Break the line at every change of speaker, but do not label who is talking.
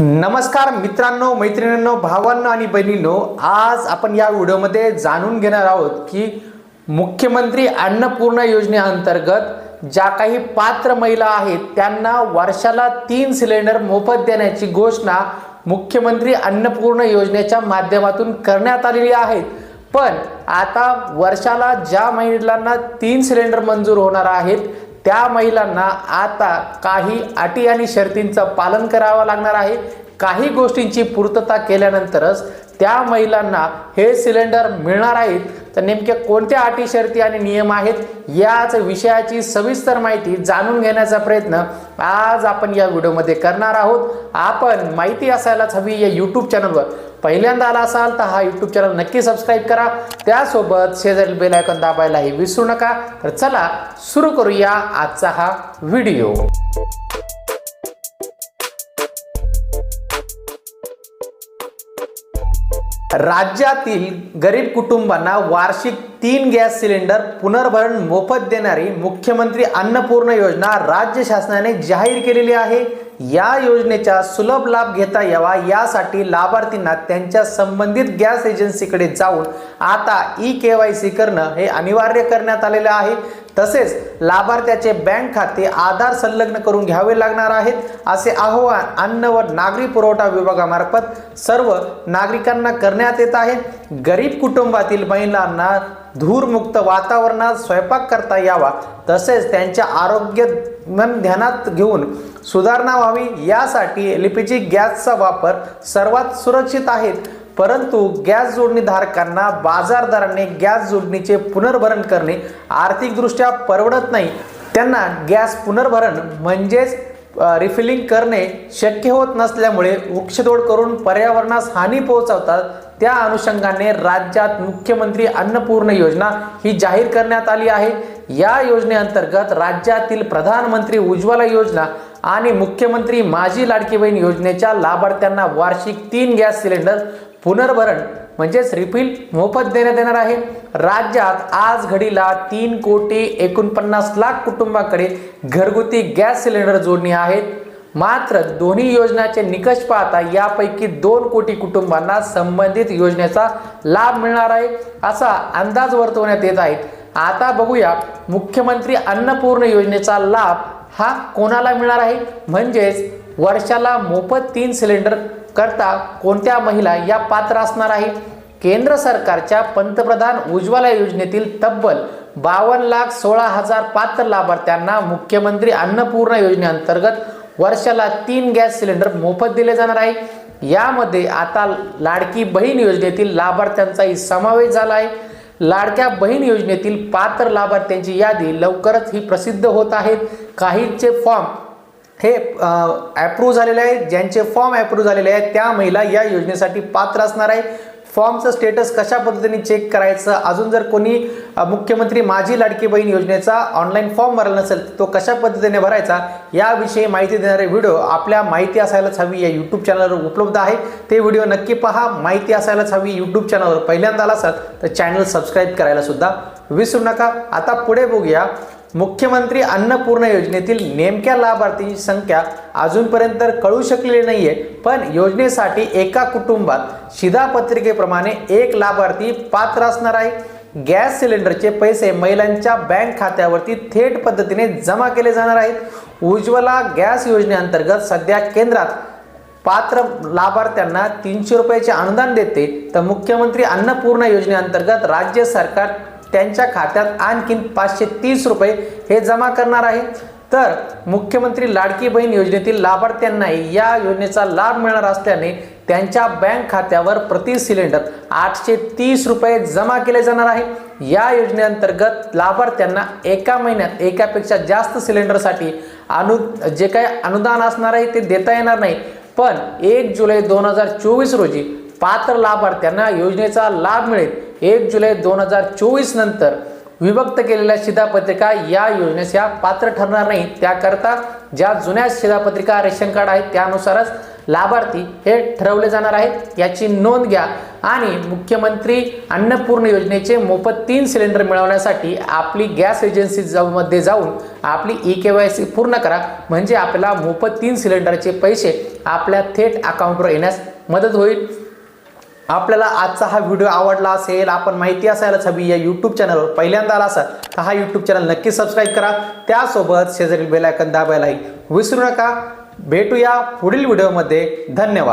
नमस्कार मित्रांनो मैत्रिणींनो भावांनो आणि बहिणींनो आज आपण या व्हिडिओमध्ये जाणून घेणार आहोत की मुख्यमंत्री अन्नपूर्णा योजनेअंतर्गत ज्या काही पात्र महिला आहेत त्यांना वर्षाला तीन सिलेंडर मोफत देण्याची घोषणा मुख्यमंत्री अन्नपूर्णा योजनेच्या माध्यमातून करण्यात आलेली आहे. पण आता वर्षाला ज्या महिलांना तीन सिलेंडर मंजूर होणार आहेत त्या महिलांना आता काही अटी आणि शर्तींचं पालन करावं लागणार आहे. काही गोष्टींची पूर्तता केल्यानंतरच त्या महिलांना हे सिलेंडर मिळणार आहेत तर नेमक्या कोणत्या अटी शर्ती आणि नियम आहेत याच विषयाची सविस्तर माहिती जाणून घेण्याचा प्रयत्न आज आपण या व्हिडिओमध्ये करणार आहोत. आपण माहिती असायलाच हवी या यूट्यूब चॅनलवर पहिल्यांदा आला असाल तर हा यूट्यूब चॅनल नक्की सबस्क्राईब करा. त्यासोबत शेजारील बेल आयकॉन दाबायलाही विसरू नका. तर चला सुरू करूया आजचा हा व्हिडिओ राज्यातील गरीब कुटुंबांना वार्षिक तीन गॅस सिलेंडर पुनर्भरण मोफत देणारी मुख्यमंत्री अन्नपूर्ण योजना राज्य शासनाने जाहीर केलेली आहे. या योजनेचा सुलभ लाभ घेता यावा यासाठी लाभार्थींना त्यांच्या संबंधित गॅस एजन्सीकडे जाऊन आता ई के वाय सी करणं हे अनिवार्य करण्यात आलेलं आहे. तसेच लाभार्थ्याचे बँक खाते आधार संलग्न करून घ्यावे लागणार आहेत असे आवाहन अन्न व नागरी पुरवठा विभागामार्फत सर्व नागरिकांना करण्यात येत आहे. गरीब कुटुंबातील महिलांना धूरमुक्त वातावरणात स्वयंपाक करता यावा तसेच त्यांच्या आरोग्य मन ध्यानात घेऊन सुधारणा व्हावी यासाठी एल पी जी गॅसचा वापर सर्वात सुरक्षित आहे. परंतु गॅस जोडणी धारकांना बाजारदाराने गॅस जोडणीचे पुनर्भरण करणे आर्थिकदृष्ट्या परवडत नाही. त्यांना गॅस पुनर्भरण म्हणजेच रिफिलिंग करणे शक्य होत नसल्यामुळे वृक्षतोड करून पर्यावरणास हानी पोहोचवतात. त्या अनुषंगाने राज्यात मुख्यमंत्री अन्नपूर्ण योजना ही जाहीर करण्यात आली आहे. या योजनेअंतर्गत राज्यातील प्रधानमंत्री उज्ज्वला योजना आणि मुख्यमंत्री माझी लाडकी बहीण योजनेच्या लाभार्थ्यांना वार्षिक तीन गॅस सिलेंडर पुनर्भरण म्हणजेच रिफिल मोफत देण्यात येणार आहे. राज्यात आज घडीला तीन कोटी एकोणपन्नास लाख कुटुंबाकडे घरगुती गॅस सिलेंडर जोडणी आहेत. मात्र दोन्ही योजनाचे निकष पाहता यापैकी दोन कोटी कुटुंबांना संबंधित योजनेचा लाभ मिळणार आहे असा अंदाज वर्तवण्यात येत आहे. आता बघूया मुख्यमंत्री अन्नपूर्ण योजनेचा लाभ हा कोणाला मिळणार आहे? म्हणजेच वर्षाला मोफत तीन सिलेंडर करता कोणत्या महिला या पात्र असणार आहेत? केंद्र सरकारच्या पंतप्रधान उज्ज्वला योजनेतील तब्बल बावन्न लाख सोळा हजार पात्र लाभार्थ्यांना मुख्यमंत्री अन्नपूर्णा योजनेअंतर्गत वर्षाला तीन गॅस सिलेंडर मोफत दिले जाणार आहे. यामध्ये आता लाडकी बहीण योजनेतील लाभार्थ्यांचाही समावेश झाला आहे. लाडक्या बहीण योजनेतील पात्र लाभार्थ्यांची यादी लवकरच ही प्रसिद्ध होत आहेत. काहींचे फॉर्म हे ॲप्रूव्ह झालेले आहेत ज्यांचे फॉर्म ॲप्रूव्ह झालेले आहेत त्या महिला या योजनेसाठी पात्र असणार आहे. फॉर्मचं स्टेटस कशा पद्धतीने चेक करायचं? अजून जर कोणी मुख्यमंत्री माझी लाडकी बहीण योजनेचा ऑनलाईन फॉर्म भरला नसेल तो कशा पद्धतीने भरायचा? याविषयी माहिती देणारे व्हिडिओ आपल्या माहिती असायलाच हवी या यूट्यूब चॅनलवर उपलब्ध आहे. ते व्हिडिओ नक्की पहा. माहिती असायलाच हवी यूट्यूब चॅनलवर पहिल्यांदा आला असाल तर चॅनल सबस्क्राईब करायला सुद्धा विसरू नका. आता पुढे बघूया. मुख्यमंत्री अन्नपूर्ण योजनेतील नेमक्या लाभार्थींची संख्या अजूनपर्यंत कळू शकलेली नाही आहे पण योजनेसाठी एका कुटुंबात शिधापत्रिकेप्रमाणे एक लाभार्थी पात्र असणार आहे. गॅस सिलेंडरचे पैसे महिलांच्या बँक खात्यावरती थेट पद्धतीने जमा केले जाणार आहेत. उज्ज्वला गॅस योजनेअंतर्गत सध्या केंद्रात पात्र लाभार्थ्यांना तीनशे रुपयाचे अनुदान देते. तर मुख्यमंत्री अन्नपूर्णा योजनेअंतर्गत राज्य सरकार त्यांच्या खात्यात आणखीन पाचशे तीस रुपये हे जमा करणार आहे. तर मुख्यमंत्री लाडकी बहीण योजनेतील लाभार्थ्यांनाही या योजनेचा लाभ मिळणार असल्याने त्यांच्या बँक खात्यावर प्रति सिलेंडर आठशे तीस रुपये जमा केले जाणार आहे. या योजनेअंतर्गत लाभार्थ्यांना एका महिन्यात एकापेक्षा जास्त सिलेंडरसाठी अनु जे काही अनुदान असणार आहे ते देता येणार नाही. पण एक जुलै दोन हजार चोवीस रोजी पात्र लाभार्थ्यांना योजनेचा लाभ मिळेल. एक जुलै दोन हजार चोवीस नंतर विभक्त केलेल्या शिधापत्रिका या योजनेस या पात्र ठरणार नाही. त्याकरता ज्या जुन्या शिधापत्रिका रेशन कार्ड आहेत त्यानुसारच लाभार्थी हे ठरवले जाणार आहेत. याची नोंद घ्या. आणि मुख्यमंत्री अन्नपूर्ण योजनेचे मोफत तीन सिलेंडर मिळवण्यासाठी आपली गॅस एजन्सी जाऊ- मध्ये जाऊन आपली ई के वाय सी पूर्ण करा. म्हणजे आपल्याला मोफत तीन सिलेंडरचे पैसे आपल्या थेट अकाउंटवर येण्यास मदत होईल. आपल्याला आजचा हा व्हिडिओ आवडला असेल आपण माहिती असायलाच हवी या यूट्यूब चॅनलवर पहिल्यांदा आला असाल तर हा यूट्यूब चॅनल नक्की सबस्क्राईब करा. त्यासोबत शेजारील बेलायकन दाबायलाही विसरू नका. भेटूया पुढील व्हिडिओमध्ये धन्यवाद.